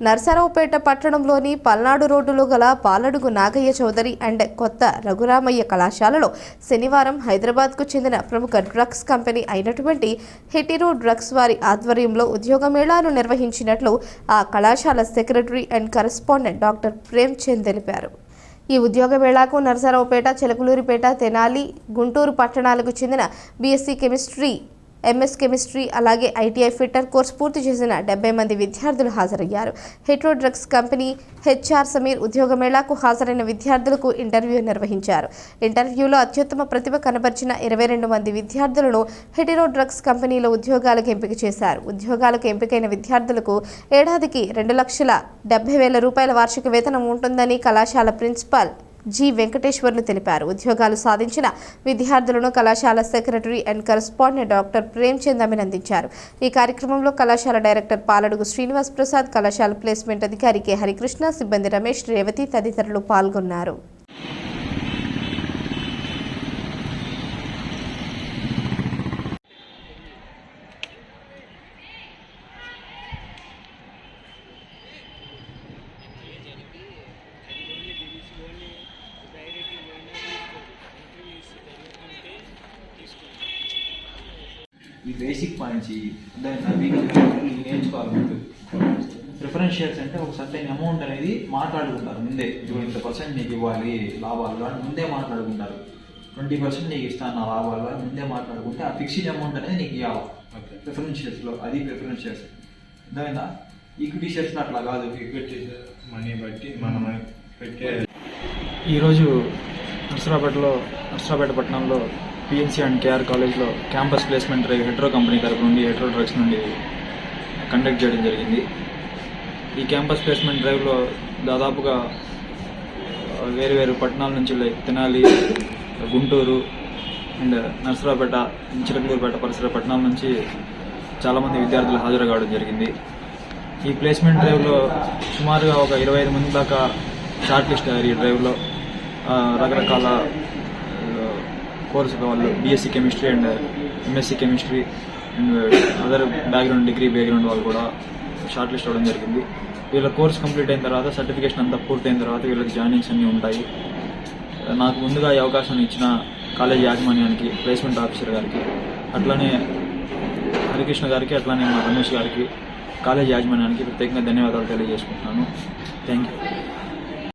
నర్సరావుపేట పట్టణంలోని పల్నాడు రోడ్డులో గల పాలడుగు నాగయ్య చౌదరి అండ్ కొత్త రఘురామయ్య కళాశాలలో శనివారం హైదరాబాద్కు చెందిన ప్రముఖ డ్రగ్స్ కంపెనీ అయినటువంటి హెటిరో డ్రగ్స్ వారి ఆధ్వర్యంలో ఉద్యోగ మేళాను నిర్వహించినట్లు ఆ కళాశాల secretary and correspondent doctor Premchand తెలిపారు. ఈ ఉద్యోగ మేళాకు నరసరావుపేట చిలకలూరిపేట తెనాలి గుంటూరు పట్టణాలకు చెందిన బీఎస్సీ కెమిస్ట్రీ ఎంఎస్ కెమిస్ట్రీ అలాగే ఐటీఐ ఫిట్టర్ కోర్స్ పూర్తి చేసిన డెబ్బై మంది విద్యార్థులు హాజరయ్యారు. Hetero drugs company HR Sameer ఉద్యోగ మేళాకు హాజరైన విద్యార్థులకు ఇంటర్వ్యూ నిర్వహించారు. ఇంటర్వ్యూలో అత్యుత్తమ ప్రతిభ కనబర్చిన ఇరవై రెండు మంది విద్యార్థులను హెటిరో డ్రగ్స్ కంపెనీలో ఉద్యోగాలకు ఎంపిక చేశారు. ఉద్యోగాలకు ఎంపికైన విద్యార్థులకు ఏడాదికి రెండు లక్షల డెబ్బై వేల రూపాయల వార్షిక వేతనం ఉంటుందని కళాశాల ప్రిన్సిపాల్ జి వెంకటేశ్వర్లు తెలిపారు. ఉద్యోగాలు సాధించిన విద్యార్థులను కళాశాల secretary and correspondent doctor Premchand అభినందించారు. ఈ కార్యక్రమంలో కళాశాల డైరెక్టర్ పాలడుగు శ్రీనివాస్ ప్రసాద్ కళాశాల ప్లేస్మెంట్ అధికారి కె. హరికృష్ణ సిబ్బంది రమేష్ రేవతి తదితరులు పాల్గొన్నారు. ఈ బేసిక్ పాయింట్స్ దాన్ని వీకెండ్ నేర్చుకోవాలి ముందు. ప్రిఫరెన్స్ షేర్స్ అంటే ఒక సర్టైన్ అమౌంట్ అనేది మాట్లాడుకుంటారు ముందే. ఇప్పుడు ఇంత పర్సెంట్ నీకు ఇవ్వాలి లాభాలు అని ముందే మాట్లాడుకుంటారు. ట్వంటీ పర్సెంట్ నీకు ఇస్తాను నా లాభాలు అని ముందే మాట్లాడుకుంటే ఆ ఫిక్స్డ్ అమౌంట్ అనేది నీకు ఇవ్వాలి. ప్రిఫరెన్స్ షేర్స్లో అది ప్రిఫరెన్స్ షేర్స్ అర్థమైందా ఈక్విటీ షేర్స్లో అట్లా కాదు. ఈక్విటీ మనీ బట్టి మనం పెట్టే ఈరోజు నర్సరాపేటలో నర్సరాపేట పట్టణంలో పిఎన్సీ అండ్ కేఆర్ కాలేజ్లో campus placement drive Hetero company తరపు నుండి హెట్రో డ్రగ్స్ నుండి కండక్ట్ చేయడం జరిగింది. ఈ క్యాంపస్ ప్లేస్మెంట్ డ్రైవ్లో దాదాపుగా వేరు వేరు పట్టణాల నుంచి తినాలి తెనాలి గుంటూరు అండ్ నర్సరాపేట చిలకలూరుపేట పరిసర పట్టణాల నుంచి చాలామంది విద్యార్థులు హాజరు కావడం జరిగింది. ఈ ప్లేస్మెంట్ డ్రైవ్లో సుమారుగా ఒక ఇరవై ఐదు మంది దాకా షార్ట్ లిస్ట్ అయ్యారు ఈ డ్రైవ్లో రకరకాల కోర్సు వాళ్ళు BSc chemistry and MSc chemistry and other background degree background వాళ్ళు కూడా షార్ట్ లిస్ట్ అవ్వడం జరిగింది. వీళ్ళ కోర్స్ కంప్లీట్ అయిన తర్వాత సర్టిఫికేషన్ అంతా పూర్తయిన తర్వాత వీళ్ళకి జాయినింగ్స్ అన్నీ ఉంటాయి. Uh, నాకు ముందుగా ఈ అవకాశం ఇచ్చిన కాలేజ్ యాజమాన్యానికి ప్లేస్మెంట్ ఆఫీసర్ గారికి అట్లానే హరికృష్ణ గారికి అట్లానే మా రమేష్ గారికి కాలేజ్ యాజమాన్యానికి ప్రత్యేకంగా ధన్యవాదాలు తెలియజేసుకుంటున్నాను. Thank you